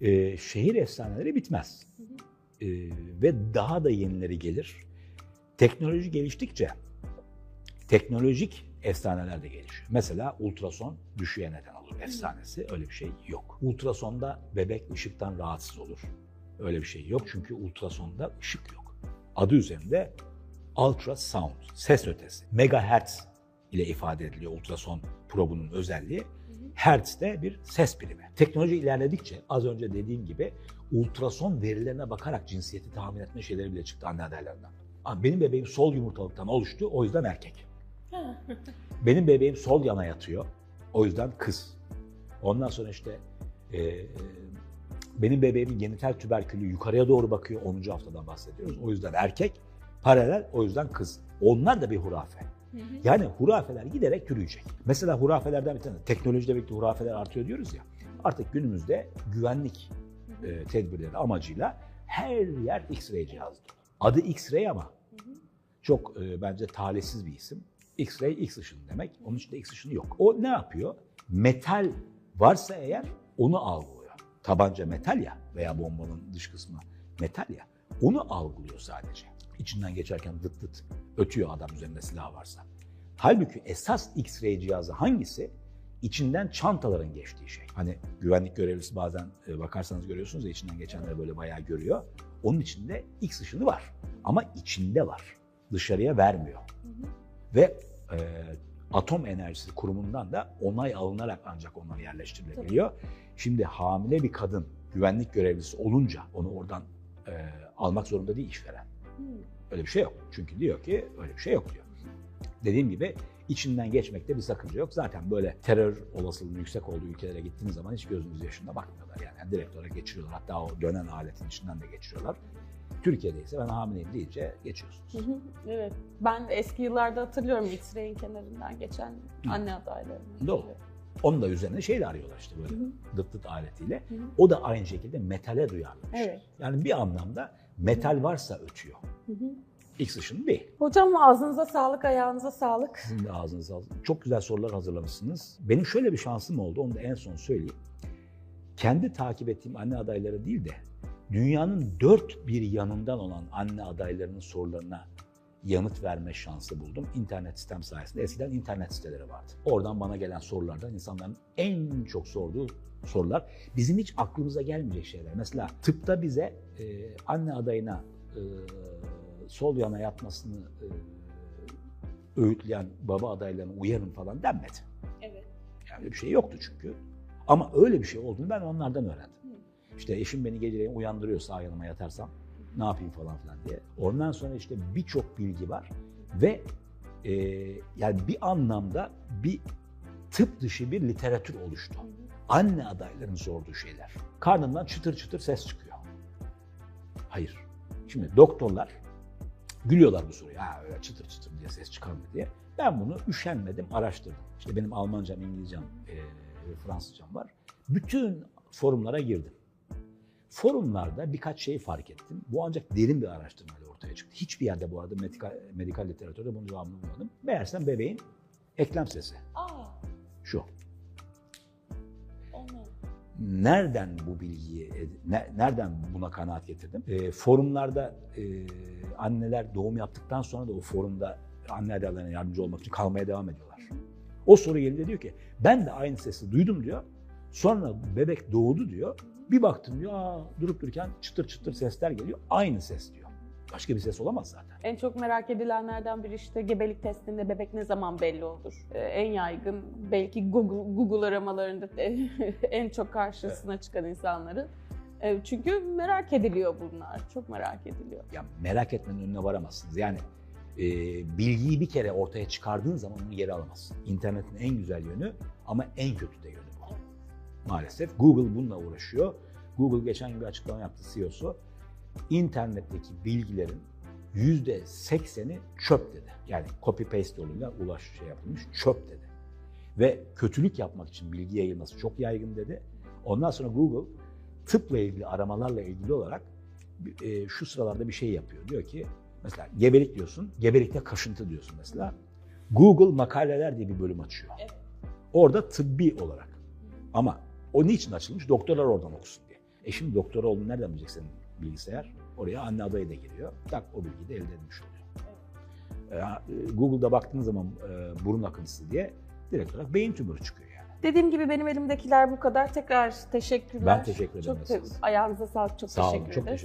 Ee, şehir efsaneleri bitmez. Ee, ve daha da yenileri gelir. Teknoloji geliştikçe teknolojik efsaneler de gelişiyor. Mesela ultrason düşüğe neden olur efsanesi. Öyle bir şey yok. Ultrasonda bebek ışıktan rahatsız olur. Öyle bir şey yok çünkü ultrasonda ışık yok. Adı üzerinde ultrasound, ses ötesi. Megahertz ile ifade ediliyor ultrason probunun özelliği. Hertz de bir ses birimi. Teknoloji ilerledikçe az önce dediğim gibi ultrason verilerine bakarak cinsiyeti tahmin etme şeyleri bile çıktı anne adaylarından. Benim bebeğim sol yumurtalıktan oluştu o yüzden erkek. Benim bebeğim sol yana yatıyor o yüzden kız. Ondan sonra işte e, benim bebeğimin genital tüberkülü yukarıya doğru bakıyor 10. haftadan bahsediyoruz. O yüzden erkek, paralel o yüzden kız. Onlar da bir hurafe. Yani hurafeler giderek türüyecek. Mesela hurafelerden bir tane, teknolojide birlikte hurafeler artıyor diyoruz ya. Artık günümüzde güvenlik e, tedbirleri amacıyla her yer X-ray cihazı. Adı X-ray ama çok e, bence talihsiz bir isim. X-ray X ışını demek. Onun içinde X ışını yok. O ne yapıyor? Metal varsa eğer onu algılıyor. Tabanca metal ya veya bombanın dış kısmı metal ya. Onu algılıyor sadece. İçinden geçerken dıt dıt ötüyor adam üzerinde silah varsa. Halbuki esas X-ray cihazı hangisi? İçinden çantaların geçtiği şey. Hani güvenlik görevlisi bazen e, bakarsanız görüyorsunuz ya içinden geçenleri böyle bayağı görüyor. Onun içinde X ışını var. Ama içinde var. Dışarıya vermiyor. Ve e, atom enerjisi kurumundan da onay alınarak ancak onlar yerleştirilebiliyor. Şimdi hamile bir kadın güvenlik görevlisi olunca onu oradan e, almak zorunda değil işveren. Öyle bir şey yok. Çünkü diyor ki öyle bir şey yok diyor. Dediğim gibi içinden geçmekte bir sakınca yok. Zaten böyle terör olasılığının yüksek olduğu ülkelere gittiğiniz zaman hiç gözünüz yaşında bakmıyorlar. Yani, yani direkt olarak geçiriyorlar. Hatta o dönen aletin içinden de geçiriyorlar. Türkiye'de ise ben hamileyim deyince geçiyorsunuz. Hı hı, evet. Ben eski yıllarda hatırlıyorum X-ray'in kenarından geçen anne adaylarını. Doğru. Onun da üzerine şey de arıyorlar işte böyle Hı hı. dıt dıt aletiyle. Hı hı. O da aynı şekilde metale duyarlı şey. Evet. Yani bir anlamda metal varsa ötüyor. Hı hı. X değil. Hocam ağzınıza sağlık, ayağınıza sağlık. Sizin de ağzınıza sağlık. Çok güzel sorular hazırlamışsınız. Benim şöyle bir şansım oldu, onu da en son söyleyeyim. Kendi takip ettiğim anne adayları değil de dünyanın dört bir yanından olan anne adaylarının sorularına yanıt verme şansı buldum. İnternet sistem sayesinde. Eskiden internet siteleri vardı. Oradan bana gelen sorulardan insanların en çok sorduğu sorular bizim hiç aklımıza gelmeyecek şeyler. Mesela tıpta bize e, anne adayına e, sol yana yatmasını e, öğütleyen baba adaylarını uyarın falan denmedi. Evet. Yani öyle bir şey yoktu çünkü. Ama öyle bir şey olduğunu ben onlardan öğrendim. İşte eşim beni geceleyin uyandırıyor sağ yanıma yatarsam ne yapayım falan filan diye. Ondan sonra işte birçok bilgi var ve e, yani bir anlamda bir tıp dışı bir literatür oluştu. Anne adayların sorduğu şeyler. Karnından çıtır çıtır ses çıkıyor. Hayır. Şimdi doktorlar gülüyorlar bu soruya. Ha öyle çıtır çıtır diye ses çıkar mı diye. Ben bunu üşenmedim, araştırdım. İşte benim Almancam, İngilizcem, e, Fransızcam var. Bütün forumlara girdim. Forumlarda birkaç şeyi fark ettim. Bu ancak derin bir araştırmayla ortaya çıktı. Hiçbir yerde bu arada medikal, medikal literatürde bunun cevabını bulmadım. Meğersem bebeğin eklem sesi. Aa, Şu. Nereden bu bilgiyi, ne- nereden buna kanaat getirdim? E, forumlarda e, anneler doğum yaptıktan sonra da o forumda anne adaylarına yardımcı olmak için kalmaya devam ediyorlar. O soru gelince diyor ki ben de aynı sesi duydum diyor. Sonra bebek doğdu diyor. Bir baktım diyor aa, durup dururken çıtır çıtır sesler geliyor. Aynı ses diyor. Başka bir ses olamaz zaten. En çok merak edilenlerden biri işte gebelik testinde bebek ne zaman belli olur? Ee, en yaygın belki Google, Google aramalarında en çok karşısına çıkan insanların. Çünkü merak ediliyor bunlar. Çok merak ediliyor. Ya merak etmenin önüne varamazsınız. Yani e, bilgiyi bir kere ortaya çıkardığın zaman onu geri alamazsın. İnternetin en güzel yönü ama en kötü de yönü bu. Maalesef Google bununla uğraşıyor. Google geçen gün bir açıklama yaptı CEO'su. İnternetteki bilgilerin yüzde sekseni çöp dedi. Yani copy paste yoluyla ulaş şey yapılmış çöp dedi. Ve kötülük yapmak için bilgi yayılması çok yaygın dedi. Ondan sonra Google tıpla ilgili aramalarla ilgili olarak e, şu sıralarda bir şey yapıyor. Diyor ki mesela gebelik diyorsun, gebelikte kaşıntı diyorsun mesela. Google makaleler diye bir bölüm açıyor. Evet. Orada tıbbi olarak. Ama o niçin açılmış? Doktorlar oradan okusun diye. E şimdi doktor olduğunu nereden bileceksin bilgisayar? Oraya anne adayı da giriyor. Tak o bilgiyi de elde edilmiş oluyor. E, Google'da baktığın zaman e, burun akıntısı diye direkt olarak beyin tümörü çıkıyor yani. Dediğim gibi benim elimdekiler bu kadar. Tekrar teşekkürler. Ben teşekkür ederim Çok te- size. ayağınıza sağlık. Çok Sağ olun, teşekkür çok teşekkür